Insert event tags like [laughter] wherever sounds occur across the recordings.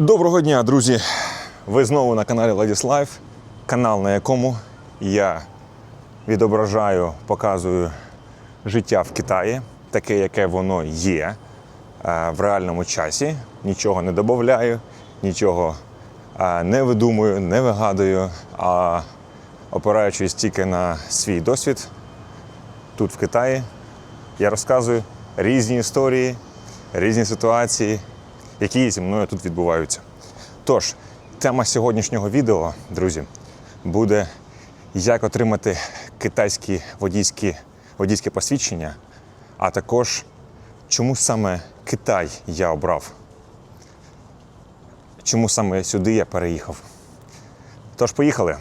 Доброго дня, друзі! Ви знову на каналі Ladies Life, канал, на якому я відображаю, показую життя в Китаї, таке, яке воно є е, в реальному часі. Нічого не додаю, нічого е, не видумую, не вигадую, а опираючись тільки на свій досвід тут в Китаї, я розказую різні історії, різні ситуації, які зі мною тут відбуваються. Тож, тема сьогоднішнього відео, друзі, буде як отримати китайські водійські, водійське посвідчення, а також чому саме Китай я обрав. Чому саме сюди я переїхав. Тож, поїхали.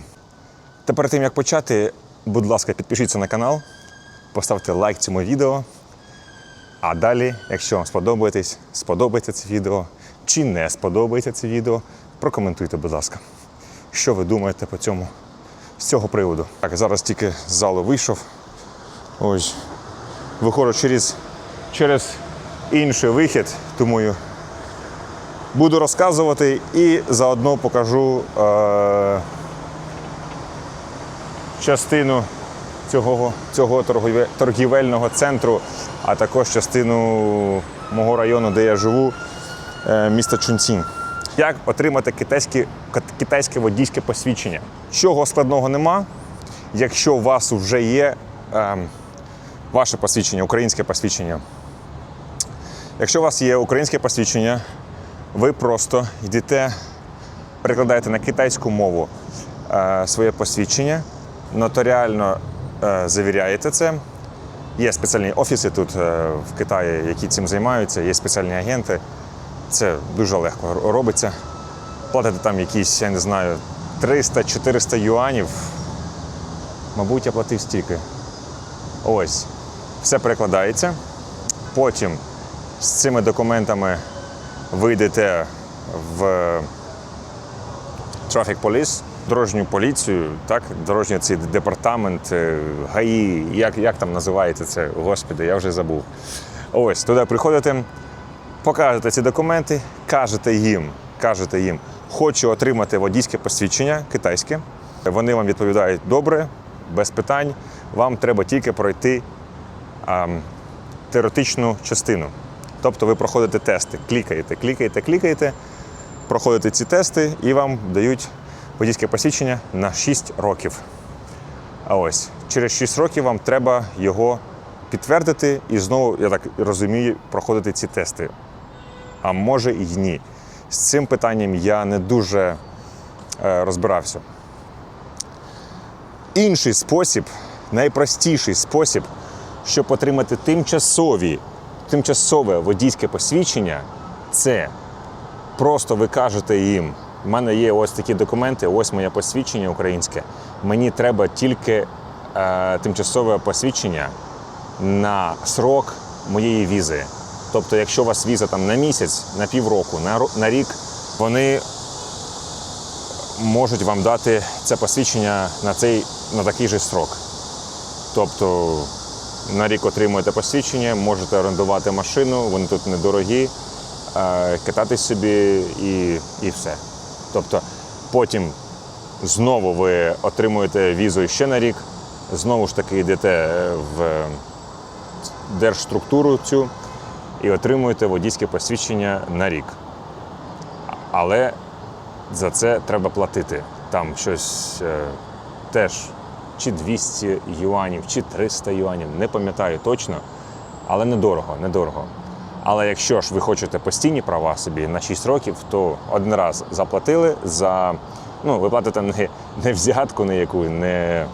Та перед тим як почати, будь ласка, підпишіться на канал, поставте лайк цьому відео. А далі, якщо вам сподобається, сподобається це відео чи не сподобається це відео, прокоментуйте, будь ласка, що ви думаєте по цьому з цього приводу. Так, зараз тільки з залу вийшов. Ось виходжу через, через інший вихід, я буду розказувати і заодно покажу е- частину цього, цього торгівельного центру, а також частину мого району, де я живу, е, міста Чунцін. Як отримати китайське, китайське водійське посвідчення? Чого складного нема, якщо у вас вже є ем, ваше посвідчення, українське посвідчення. Якщо у вас є українське посвідчення, ви просто йдете, перекладаєте на китайську мову е, своє посвідчення, нотаріально е, завіряєте це. Є спеціальні офіси тут е, в Китаї, які цим займаються, є спеціальні агенти. Це дуже легко робиться. Платите там якісь, я не знаю, 300-400 юанів. Мабуть, я платив стільки. Ось. Все перекладається. Потім з цими документами ви йдете в Traffic Police, дорожню поліцію, так, дорожній цей департамент, е, ГАІ, як, як там називається це, господи, я вже забув. Ось, туди приходите, покажете ці документи, кажете їм, кажете їм, хочу отримати водійське посвідчення китайське. Вони вам відповідають добре, без питань. Вам треба тільки пройти ам, теоретичну частину. Тобто ви проходите тести, клікаєте, клікаєте, клікаєте, проходите ці тести і вам дають водійське посвідчення на 6 років. А ось через 6 років вам треба його підтвердити і знову, я так розумію, проходити ці тести. А може і ні. З цим питанням я не дуже е, розбирався. Інший спосіб, найпростіший спосіб, щоб отримати тимчасові, тимчасове водійське посвідчення, це просто ви кажете їм, в мене є ось такі документи, ось моє посвідчення українське. Мені треба тільки е, тимчасове посвідчення на срок моєї візи. Тобто, якщо у вас віза там на місяць, на півроку, на, на рік, вони можуть вам дати це посвідчення на, цей, на такий же срок. Тобто на рік отримуєте посвідчення, можете орендувати машину, вони тут недорогі, е, кататись собі і, і все. Тобто потім знову ви отримуєте візу ще на рік, знову ж таки йдете е, в держструктуру цю і отримуєте водійське посвідчення на рік. Але за це треба платити. Там щось е, теж чи 200 юанів, чи 300 юанів, не пам'ятаю точно, але недорого, недорого. Але якщо ж ви хочете постійні права собі на 6 років, то один раз заплатили за. Ну, ви платите не, не взятку на яку, не.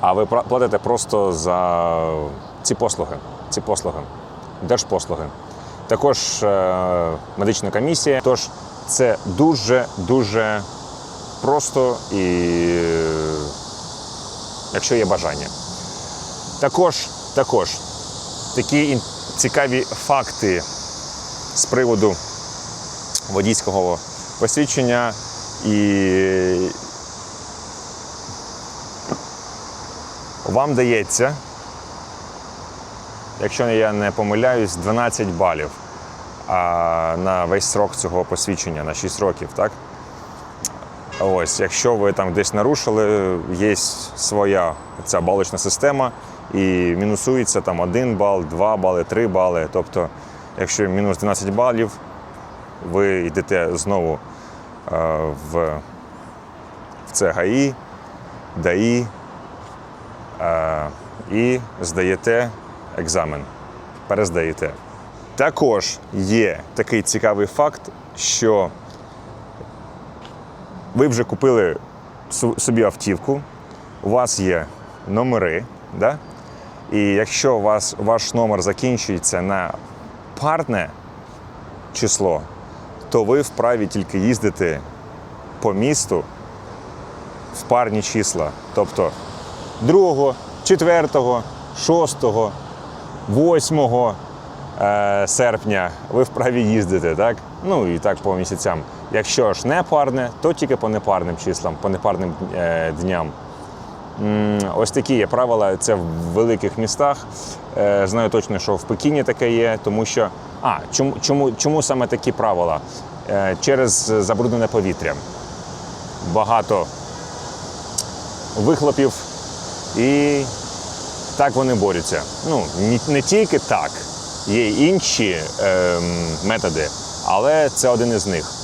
А ви платите просто за ці послуги. Ці послуги, держпослуги. Також е, медична комісія. Тож це дуже-дуже просто і якщо є бажання. Також, також такі цікаві факти з приводу водійського посвідчення і вам дається, якщо я не помиляюсь, 12 балів. а, на весь срок цього посвідчення, на 6 років, так? Ось, якщо ви там десь нарушили, є своя ця балочна система, і мінусується там 1 бал, 2 бали, 3 бали. Тобто, якщо мінус 12 балів, ви йдете знову е, в, це ГАІ, ДАІ е, і здаєте екзамен. Перездаєте. Також є такий цікавий факт, що ви вже купили собі автівку, у вас є номери, да? і якщо вас, ваш номер закінчується на парне число, то ви вправі тільки їздити по місту в парні числа. Тобто 2, 4, 6, 8 е, серпня ви вправі їздити, так? Ну і так по місяцям. Якщо ж не парне, то тільки по непарним числам, по непарним е, дням. Ось такі є правила. Це в великих містах. Е, Знаю точно, що в Пекіні таке є, тому що. А, чому, чому, чому саме такі правила? Е, Через забруднене повітря. Багато вихлопів, і так вони борються. Ну, не, тільки так, є інші ем, методи, але це один із них.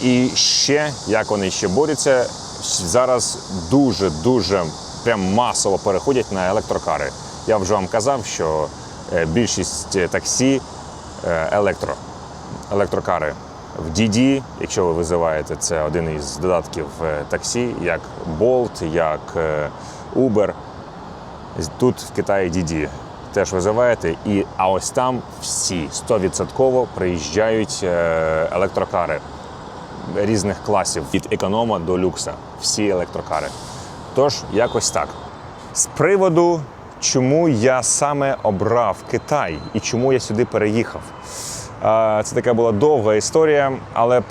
І ще, як вони ще борються, зараз дуже-дуже прям масово переходять на електрокари. Я вже вам казав, що е, більшість е, таксі е, електро, електрокари. В DD, якщо ви визиваєте, це один із додатків таксі, як Bolt, як Uber. Тут в Китаї DD теж визиваєте, і а ось там всі 100% приїжджають електрокари різних класів від економа до люкса. Всі електрокари. Тож, якось так. З приводу, чому я саме обрав Китай і чому я сюди переїхав. Е, Це така була довга історія, але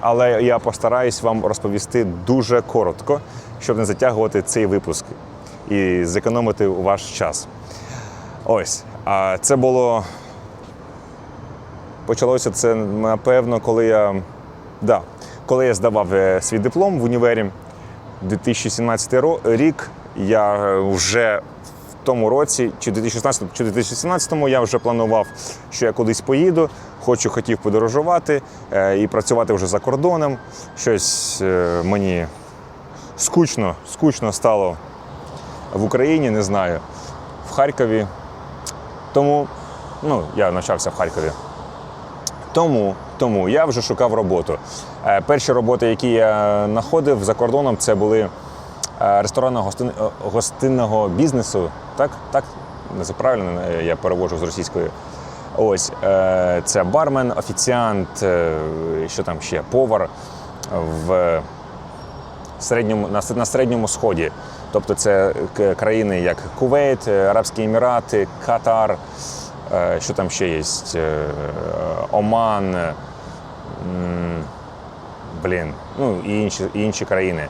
але я постараюсь вам розповісти дуже коротко, щоб не затягувати цей випуск і зекономити ваш час. Ось, а це було. Почалося це, напевно, коли я. Да, коли я здавав е, свій диплом в універі 2017 рік, я е, вже в тому році, чи 2016, чи 2017 я вже планував, що я кудись поїду, хочу, хотів подорожувати е, і працювати вже за кордоном. Щось мені скучно, скучно стало в Україні, не знаю, в Харкові. Тому ну, я навчався в Харкові. Тому, тому я вже шукав роботу. Е, Перші роботи, які я знаходив за кордоном, це були ресторанно гостинного бізнесу. Так, так, це правильно е, я перевожу з російської. Ось е, це бармен, офіціант, е, що там ще, повар в середньому, на, середньому сході. Тобто це країни як Кувейт, е, Арабські Емірати, Катар, е, що там ще є, е, Оман, е, блін, ну і інші, і інші країни.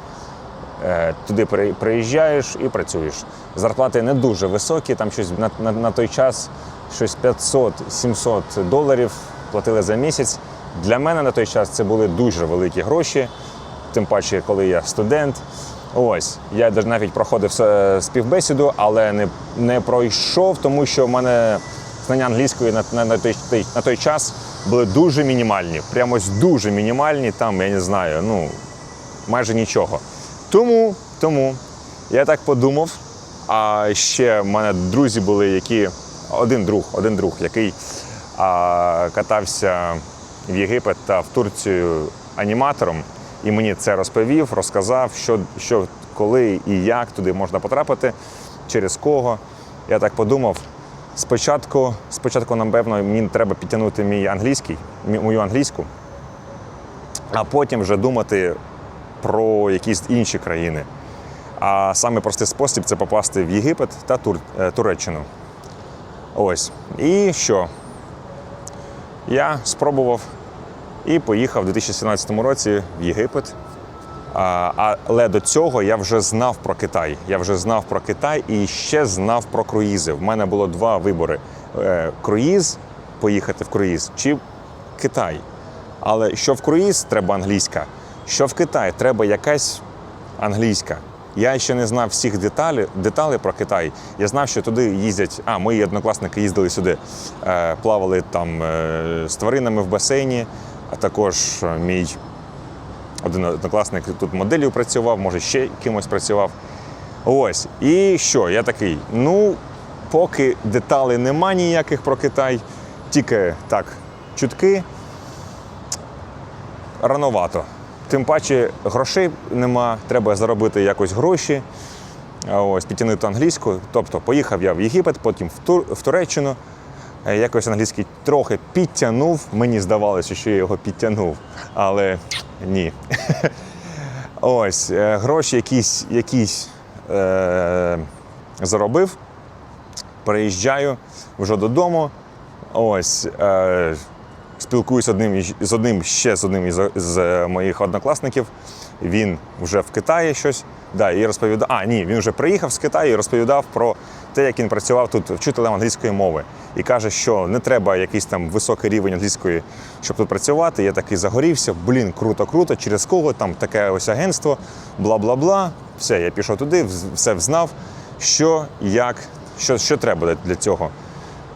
Е, Туди приїжджаєш і працюєш. Зарплати не дуже високі, там щось на, на, на той час щось 500-700 доларів платили за місяць. Для мене на той час це були дуже великі гроші, тим паче, коли я студент. Ось, я навіть проходив е, співбесіду, але не, не пройшов, тому що в мене знання англійської на, на, на, той- на той час були дуже мінімальні. Прямо ось дуже мінімальні, там, я не знаю, ну, майже нічого. Тому, тому я так подумав. А ще в мене друзі були, які один друг, один друг, який а, катався в Єгипет та в Турцію аніматором, і мені це розповів, розказав, що, що коли і як туди можна потрапити, через кого. Я так подумав. Спочатку, спочатку, напевно, мені треба підтягнути мій англійський, мою англійську, а потім вже думати про якісь інші країни. А саме простий спосіб це попасти в Єгипет та Тур... е, Туреччину. Ось. І що? Я спробував і поїхав у 2017 році в Єгипет. Але до цього я вже знав про Китай. Я вже знав про Китай і ще знав про круїзи. В мене було два вибори: Е, круїз поїхати в круїз, чи Китай. Але що в круїз треба англійська, що в Китай треба якась англійська. Я ще не знав всіх деталей, деталей про Китай. Я знав, що туди їздять. А, мої однокласники їздили сюди, е, плавали там е, з тваринами в басейні, а також мій один однокласник тут моделлю працював, може ще кимось працював. Ось. І що? Я такий, ну, поки деталей нема ніяких про Китай, тільки так, чутки, рановато. Тим паче грошей нема, треба заробити якось гроші, ось підтягнути англійську. Тобто поїхав я в Єгипет, потім в, Тур, в Туреччину. Е, Якось англійський трохи підтягнув. Мені здавалося, що я його підтягнув, але ні. Ось е, гроші якісь, якісь е, заробив. Переїжджаю вже додому. Ось е, спілкуюся одним з одним ще з одним із з моїх однокласників. Він вже в Китаї щось. Да, і розповідав. А, ні, він вже приїхав з Китаю і розповідав про те, як він працював тут вчителем англійської мови. І каже, що не треба якийсь там високий рівень англійської, щоб тут працювати. Я такий загорівся. Блін, круто, круто. Через кого там таке ось агентство, бла бла бла. Все, я пішов туди, все взнав, що, як, що, що треба для- цього.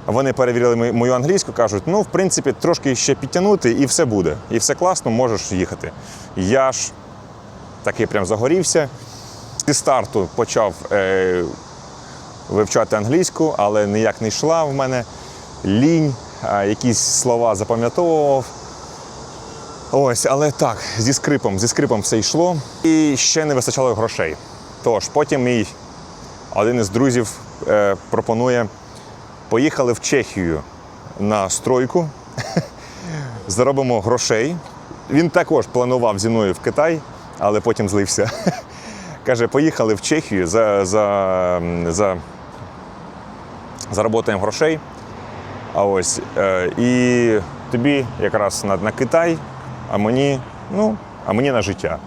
Вони перевірили мою- мою англійську, кажуть, ну, в принципі, трошки ще підтягнути, і все буде. І все класно, можеш їхати. Я ж такий прям загорівся. Зі старту почав е, вивчати англійську, але ніяк не йшла в мене лінь, якісь слова запам'ятовував. Ось, але так, зі скрипом, зі скрипом все йшло. І ще не вистачало грошей. Тож, потім мій один із друзів е, пропонує поїхали в Чехію на стройку, [laughs] заробимо грошей. Він також планував зі мною в Китай, але потім злився. [laughs] Каже, поїхали в Чехію за, за, за, заработаємо грошей. А ось е, і тобі якраз на, на Китай, а мені, ну, а мені на життя.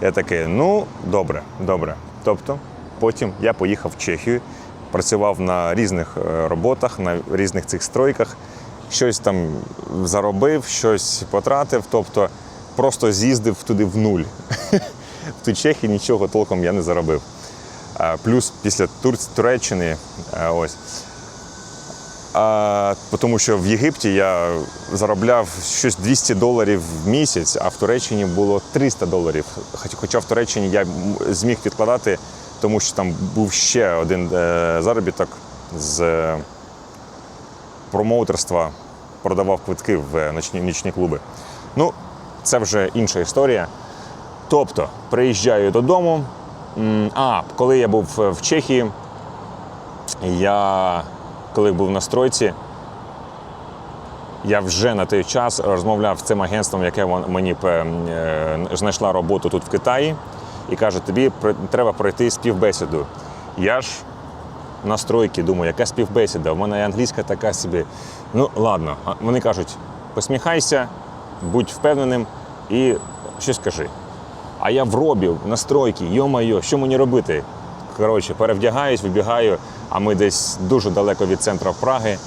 Я такий, ну, добре, добре. Тобто, потім я поїхав в Чехію, працював на різних е, роботах, на різних цих стройках, щось там заробив, щось потратив, тобто просто з'їздив туди в нуль. [laughs] В ту Чехію нічого толком я не заробив. Плюс після Туреччини, е, ось. А, тому що в Єгипті я заробляв щось 200 доларів в місяць, а в Туреччині було 300 доларів. Хоч- Хоча в Туреччині я зміг відкладати, тому що там був ще один е, заробіток з е, промоутерства, продавав квитки в е, ночні, нічні клуби. Ну, це вже інша історія. Тобто, приїжджаю додому. А, коли я був е, в Чехії, я коли був на стройці, я вже на той час розмовляв з цим агентством, яке мені е, знайшла роботу тут в Китаї, і каже, тобі треба пройти співбесіду. Я ж на стройці думаю, яка співбесіда? У мене і англійська така собі. Ну, ладно. Вони кажуть, посміхайся, будь впевненим і щось кажи. А я в робі, на стройці, йо-майо, що мені робити? Коротше, перевдягаюсь, вибігаю, а ми десь дуже далеко від центру Праги.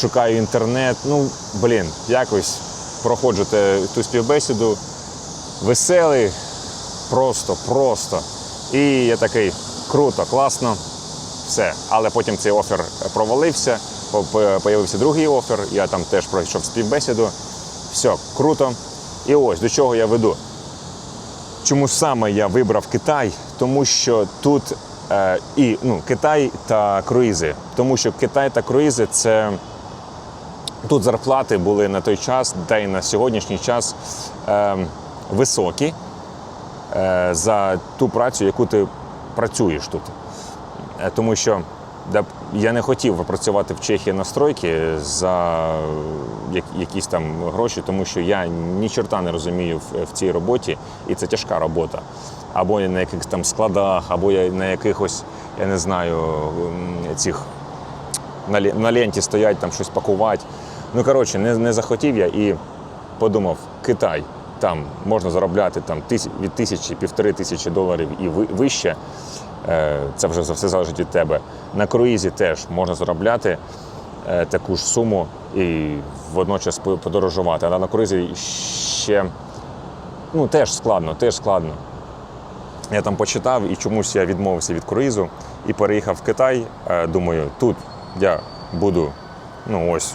Шукаю інтернет. Ну, блін, якось проходжу ту співбесіду. Веселий, просто, просто. І я такий круто, класно, все. Але потім цей офер провалився, по- по- появився другий офер, я там теж пройшов співбесіду. Все, круто. І ось до чого я веду. Чому саме я вибрав Китай? Тому що тут е, і ну, Китай та круїзи. Тому що Китай та круїзи це тут зарплати були на той час, та й на сьогоднішній час е, високі е, за ту працю, яку ти працюєш тут. Е, Тому що да, я не хотів працювати в Чехії на стройці за якісь там гроші, тому що я ні чорта не розумію в, цій роботі, і це тяжка робота. Або на якихось там складах, або на якихось, я не знаю, цих на, ленті стоять, там щось пакувати. Ну, коротше, не, не захотів я і подумав, Китай, там можна заробляти там, від тисячі, півтори тисячі доларів і вище. Е, Це вже за все залежить від тебе. На круїзі теж можна заробляти е, таку ж суму і водночас подорожувати. Але на круїзі ще ну, теж складно, теж складно. Я там почитав і чомусь я відмовився від круїзу і переїхав в Китай. Е, Думаю, тут я буду ну ось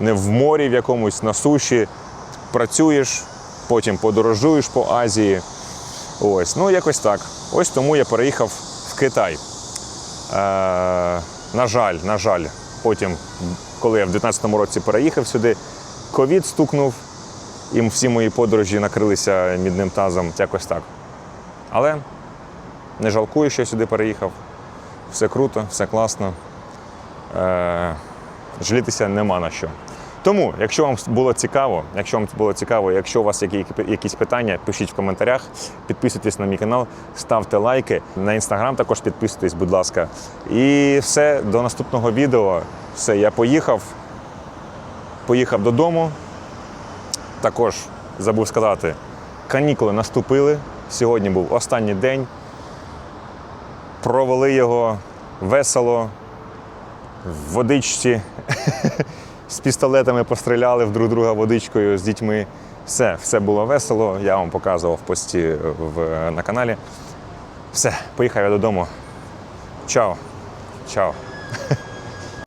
не в морі в якомусь на суші, працюєш, потім подорожуєш по Азії. Ось, ну якось так. Ось тому я переїхав в Китай. Е, на жаль, на жаль, потім, коли я в 19-му році переїхав сюди, ковід стукнув, і всі мої подорожі накрилися мідним тазом. Якось так. Але не жалкую, що я сюди переїхав. Все круто, все класно. Е, жалітися нема на що. Тому, якщо вам було цікаво, якщо вам було цікаво, якщо у вас які, якісь питання, пишіть в коментарях, підписуйтесь на мій канал, ставте лайки. На інстаграм також підписуйтесь, будь ласка. І все, до наступного відео. Все, я поїхав. Поїхав додому. Також забув сказати, канікули наступили. Сьогодні був останній день. Провели його весело, в водичці [laughs] з пістолетами постріляли в друг друга водичкою з дітьми. Все, все було весело. Я вам показував в пості в, на каналі. Все, поїхав я додому. Чао. Чао.